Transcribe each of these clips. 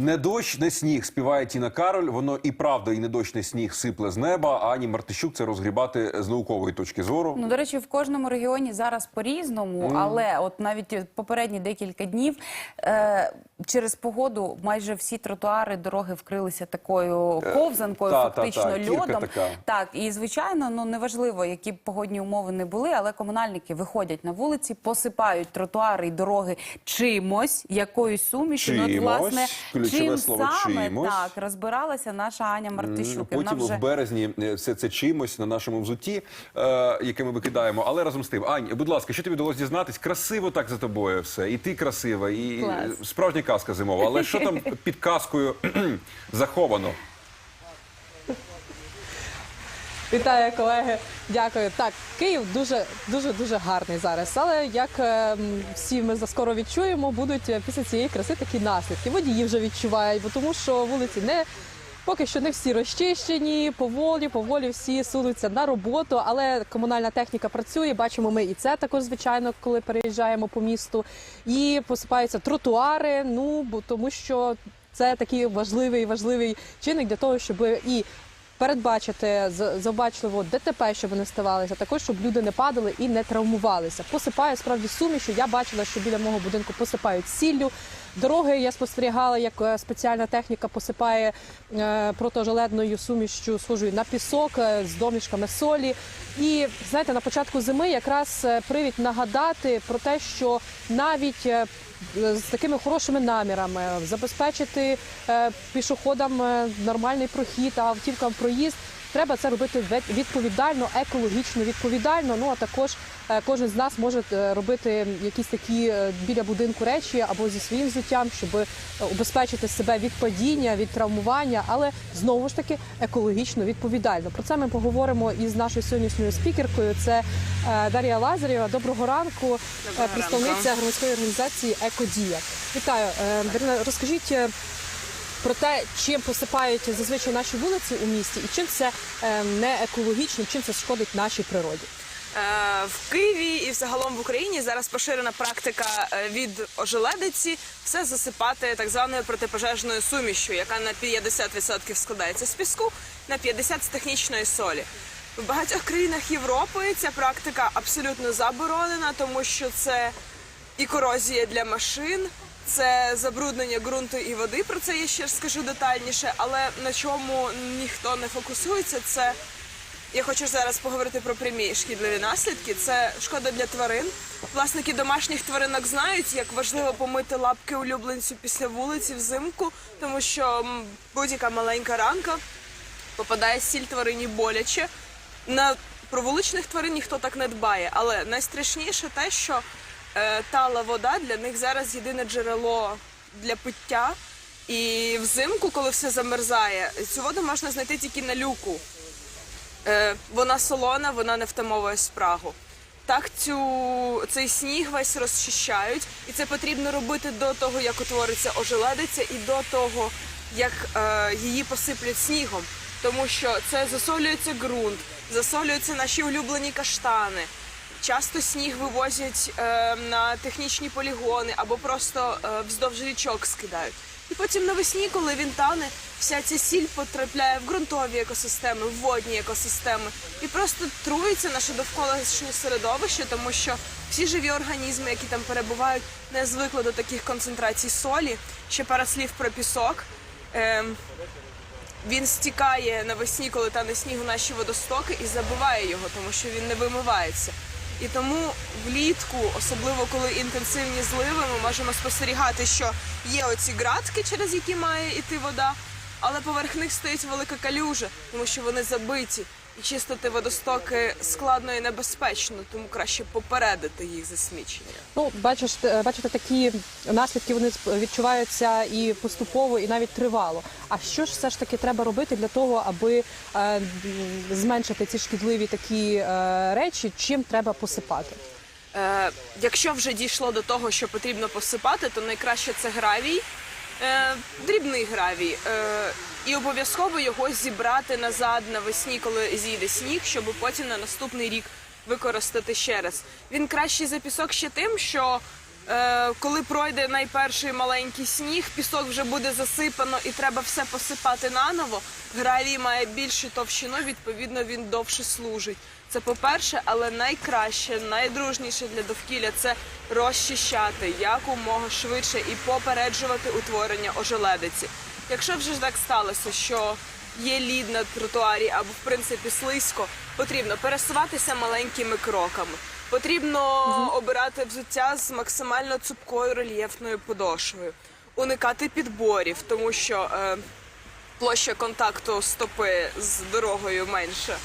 Не дощ, не сніг, співає Тіна Кароль. Воно і правда, і не дощ, не сніг сипле з неба. А Ані Мартищук це розгрібати з наукової точки зору. Ну, до речі, в кожному регіоні зараз по-різному, але от навіть попередні декілька днів е, через погоду майже всі тротуари, дороги вкрилися такою ковзанкою, Е, та, та, фактично та, кірка льодом. така. Так, і звичайно, ну неважливо, які б погодні умови не були, але комунальники виходять на вулиці, посипають тротуари і дороги чимось, якоюсь сумішю. Ну, власне, ключове чим слово саме «чимось». так розбиралася наша Аня Мартищук. Потім вже в березні е, все це чимось на нашому взутті, е, яке ми викидаємо. Але разом з тим, Ань, будь ласка, що тобі вдалося дізнатись? Красиво так за тобою все. І ти красива, і Клас. справжня казка зимова. Але що там під казкою заховано? Вітаю, колеги. Дякую. Так, Київ дуже дуже дуже гарний зараз. Але як е, всі ми скоро відчуємо, будуть е, після цієї краси такі наслідки. Водії вже відчувають, бо тому що вулиці не. Поки що не всі розчищені, поволі, поволі всі сунуться на роботу, але комунальна техніка працює. Бачимо ми і це також, звичайно, коли переїжджаємо по місту. І посипаються тротуари. Ну бо тому, що це такий важливий важливий чинник для того, щоб і передбачити з- завбачливо ДТП, щоб не ставалися, також щоб люди не падали і не травмувалися. Посипає справді суміші. Я бачила, що біля мого будинку посипають сіллю. Дороги я спостерігала, як е, спеціальна техніка посипає е, протижеледною сумішчю, схожою на пісок е, з домішками солі. І знаєте, на початку зими якраз привід нагадати про те, що навіть з такими хорошими намірами забезпечити е, пішоходам е, нормальний прохід, а автівкам проїзд. Треба це робити відповідально, екологічно відповідально. Ну а також кожен з нас може е, робити якісь такі е, біля будинку речі або зі своїм взуттям, щоб е, убезпечити себе від падіння, від травмування, але знову ж таки екологічно відповідально. Про це ми поговоримо із нашою сьогоднішньою спікеркою. Це е, Дар'я Лазарєва. Доброго ранку, е, представниця громадської організації Екодія. Вітаю, Е, Дарина. Розкажіть. е, Про те, чим посипають зазвичай наші вулиці у місті, і чим це е, не екологічно, чим це шкодить нашій природі. Е, В Києві і взагалом в Україні зараз поширена практика е, від ожеледиці все засипати так званою протипожежною сумішю, яка на 50% складається з піску, на 50% з технічної солі. В багатьох країнах Європи ця практика абсолютно заборонена, тому що це і корозія для машин, це забруднення ґрунту і води. Про це я ще скажу детальніше. Але на чому ніхто не фокусується, це я хочу зараз поговорити про прямі шкідливі наслідки. Це шкода для тварин. Власники домашніх тваринок знають, як важливо помити лапки улюбленцю після вулиці взимку, тому що будь-яка маленька ранка попадає сіль тварині боляче. На про вуличних тварин ніхто так не дбає, але найстрашніше те, що е, тала вода для них зараз єдине джерело для пиття. І взимку, коли все замерзає, цю воду можна знайти тільки на люку. Е, вона солона, вона не втамовує спрагу. Так цю, цей сніг весь розчищають, і це потрібно робити до того, як утвориться ожеледиця, і до того, як е, її посиплять снігом. Тому що це засолюється ґрунт, засолюються наші улюблені каштани. Часто сніг вивозять е, на технічні полігони або просто е, вздовж річок скидають. І потім навесні, коли він тане, вся ця сіль потрапляє в ґрунтові екосистеми, в водні екосистеми і просто труїться наше довколишнє середовище, тому що всі живі організми, які там перебувають, не звикли до таких концентрацій солі. Ще пара слів про пісок. Ем, він стікає навесні, коли тане сніг у наші водостоки, і забиває його, тому що він не вимивається. І тому влітку, особливо коли інтенсивні зливи, ми можемо спостерігати, що є оці ґратки, через які має йти вода, але поверх них стоїть велика калюжа, тому що вони забиті. І чистити водостоки складно і небезпечно, тому краще попередити їх засмічення. Ну, бачиш, е, бачите, такі наслідки вони відчуваються і поступово, і навіть тривало. А що ж все ж таки треба робити для того, аби е, зменшити ці шкідливі такі е, речі? Чим треба посипати? Е, якщо вже дійшло до того, що потрібно посипати, то найкраще це гравій, дрібний гравій. Е, І обов'язково його зібрати назад навесні, коли зійде сніг, щоб потім на наступний рік використати ще раз. Він кращий за пісок ще тим, що е, коли пройде найперший маленький сніг, пісок вже буде засипано і треба все посипати наново. Гравій має більшу товщину, відповідно, він довше служить. Це по-перше, але найкраще, найдружніше для довкілля це розчищати якомога швидше і попереджувати утворення ожеледиці. Якщо вже так сталося, що є лід на тротуарі або в принципі слизько, потрібно пересуватися маленькими кроками. Потрібно обирати взуття з максимально цупкою рельєфною подошвою, уникати підборів, тому що е, площа контакту стопи з дорогою менша.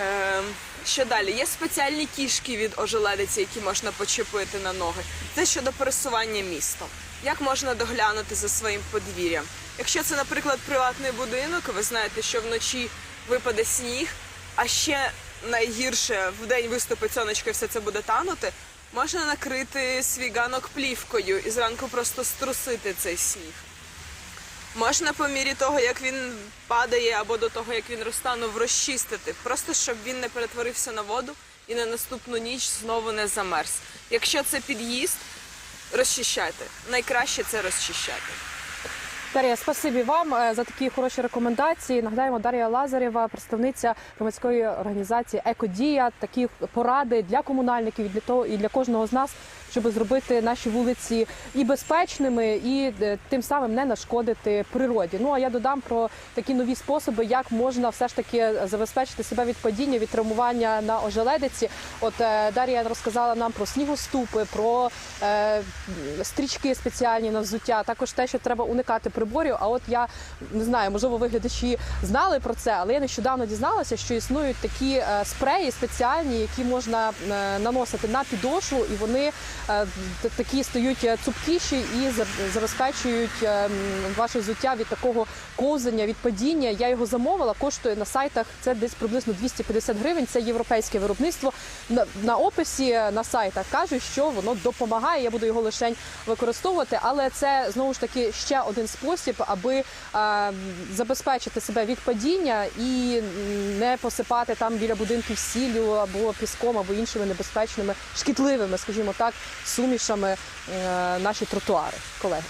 Е, що далі? Є спеціальні кішки від ожеледиці, які можна почепити на ноги. Це щодо пересування містом. Як можна доглянути за своїм подвір'ям? Якщо це, наприклад, приватний будинок, ви знаєте, що вночі випаде сніг, а ще найгірше в день виступить сонечко все це буде танути. Можна накрити свій ганок плівкою і зранку просто струсити цей сніг. Можна по мірі того, як він падає, або до того, як він розтанув, розчистити, просто щоб він не перетворився на воду і на наступну ніч знову не замерз. Якщо це під'їзд, розчищайте. Найкраще це розчищати. Дар'я, спасибі вам е, за такі хороші рекомендації. Нагадаємо, Дар'я Лазарєва, представниця громадської організації Екодія. Такі поради для комунальників і для того і для кожного з нас, щоб зробити наші вулиці і безпечними, і е, тим самим не нашкодити природі. Ну а я додам про такі нові способи, як можна все ж таки забезпечити себе від падіння, від травмування на ожеледиці. От е, Дар'я розказала нам про снігоступи, про е, стрічки спеціальні на взуття. Також те, що треба уникати приборів. А от я не знаю, можливо, ви глядачі знали про це, але я нещодавно дізналася, що існують такі е, спреї спеціальні, які можна наносити на підошву, і вони такі стають е, цупкіші і за- забезпечують е, ваше взуття від такого ковзання, від падіння. Я його замовила, коштує на сайтах це десь приблизно 250 гривень. Це європейське виробництво. На, описі е, на сайтах кажуть, що воно допомагає. Я буду його лише використовувати, але це знову ж таки ще один спосіб, аби е, забезпечити себе від падіння і не посипати там біля будинків сіллю або піском, або іншими небезпечними, шкідливими, скажімо так, сумішами е, наші тротуари, колеги.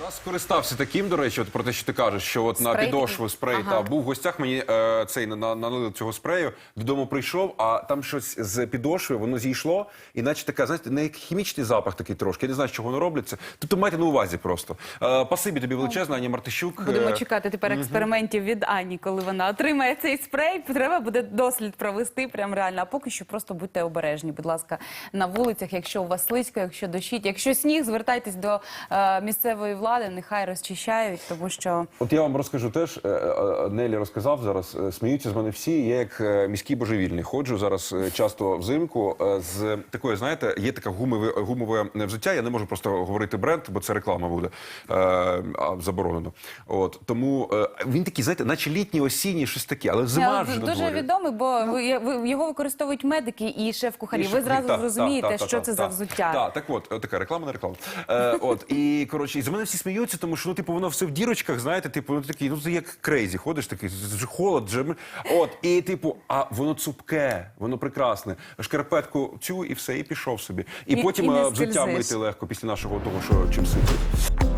Раз скористався таким, до речі, от про те, що ти кажеш, що от на Спрей підошву спрей Ага. та був в гостях. Мені е, цей на- на- налили цього спрею. Додому прийшов, а там щось з підошви, воно зійшло, і наче така, знаєте, не як хімічний запах такий трошки. Я не знаю, з чого воно робиться. Тобто майте на увазі просто. Е, пасибі тобі величезна, Аня Мартищук. Будемо Е, чекати тепер експериментів від Ані, коли вона отримає цей спрей. Треба буде дослід провести прям реально. А поки що просто будьте обережні, будь ласка, на вулицях, якщо у вас слизько, якщо дощить, якщо сніг, звертайтесь до е, місцевої влади, нехай розчищають, тому що От я вам розкажу теж. е, е, Нелі розказав зараз. е, Сміються з мене всі. Я як е, міський божевільний ходжу зараз е, часто взимку е, з такою, знаєте, є така гумове гумове взуття. Я не можу просто говорити бренд, бо це реклама буде е, а заборонено. От тому е, він такий, знаєте, наче літній, осінній, щось таке, але зима на дуже відомий, бо ви- його використовують медики і шеф-кухарі. Ви зразу так, зрозумієте, так, так, що так, це так, за взуття. Так, так от, така реклама на рекламу. Е, от, і, коротше, і за мене всі сміються, тому що, ну, типу, воно все в дірочках, знаєте, типу, ну, такий, ну, ти як крейзі, ходиш такий, холод, джем. От, і, типу, а воно цупке, воно прекрасне. Шкарпетку цю і все, і пішов собі. І, І- потім і не е, взуття скользиш. мити легко після нашого того, що чим сидить.